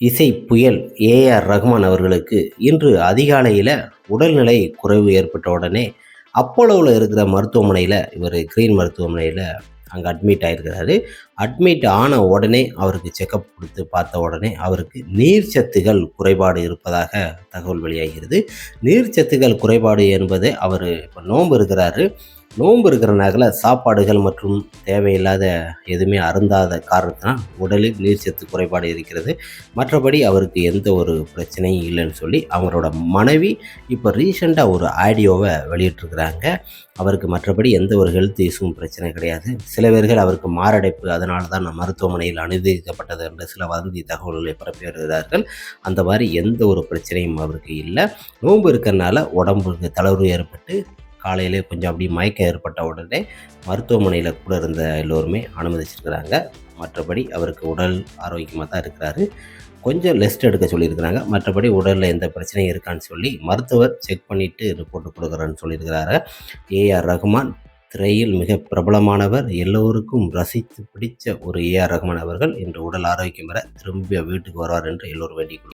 இசை புயல் ஏஆர் ரஹ்மான் அவர்களுக்கு இன்று அதிகாலையில் உடல்நிலை குறைவு ஏற்பட்ட உடனே அப்போலோவில் இருக்கிற மருத்துவமனையில் இவர் கிரீன் மருத்துவமனையில் அங்கே அட்மிட் ஆகிருக்கிறாரு அட்மிட் ஆன உடனே அவருக்கு செக்கப் கொடுத்து பார்த்த உடனே அவருக்கு நீர்ச்சத்துகள் குறைபாடு இருப்பதாக தகவல் வெளியாகிறது. நீர்ச்சத்துகள் குறைபாடு என்பது அவர் இப்போ நோன்பு இருக்கிறாரு. நோன்பு இருக்கிற சாப்பாடுகள் மற்றும் தேவையில்லாத எதுவுமே அருந்தாத காரணத்தினால் உடலில் நீர்ச்சத்து குறைபாடு இருக்கிறது. மற்றபடி அவருக்கு எந்த ஒரு பிரச்சனையும் இல்லைன்னு சொல்லி அவங்களோட மனைவி இப்போ ரீசெண்டாக ஒரு ஆடியோவை வெளியிட்டிருக்கிறாங்க. அவருக்கு மற்றபடி எந்த ஒரு ஹெல்த் இஷ்யூவும் பிரச்சனை கிடையாது. சில பேர்கள் அவருக்கு மாரடைப்பு அதனால தான் நான் மருத்துவமனையில் அனுமதிக்கப்பட்டது என்ற சில வதந்தி தகவல்களை பரப்பி வருகிறார்கள் அந்த மாதிரி எந்த ஒரு பிரச்சனையும் அவருக்கு இல்லை. நோன்பு இருக்கிறனால உடம்புக்கு தளர்வு ஏற்பட்டு காலையிலே கொஞ்சம் அப்படியே மயக்கம் ஏற்பட்ட உடனே மருத்துவமனையில் கூட இருந்த எல்லோருமே அனுமதிச்சிருக்கிறாங்க. மற்றபடி அவருக்கு உடல் ஆரோக்கியமாக தான் இருக்கிறாரு. கொஞ்சம் லெஸ்ட் எடுக்க சொல்லியிருக்கிறாங்க. மற்றபடி உடலில் எந்த பிரச்சனையும் இருக்கான்னு சொல்லி மருத்துவர் செக் பண்ணிவிட்டு ரிப்போர்ட் கொடுக்குறேன்னு சொல்லியிருக்கிறாரு. ஏஆர் ரகுமான் திரையில் மிக பிரபலமானவர். எல்லோருக்கும் ரசித்து பிடித்த ஒரு ஏஆர் ரகுமான் அவர்கள் இன்று உடல் ஆரோக்கியம் பெற திரும்பி வீட்டுக்கு வருவார் என்று எல்லோரும் வேண்டிக்